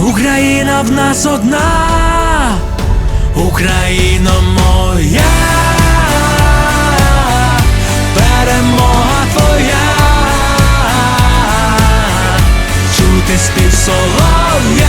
Україна в нас одна, Україно моя, перемога твоя, чути спів солов'я,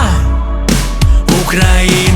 Україно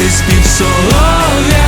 Ти співсолов'я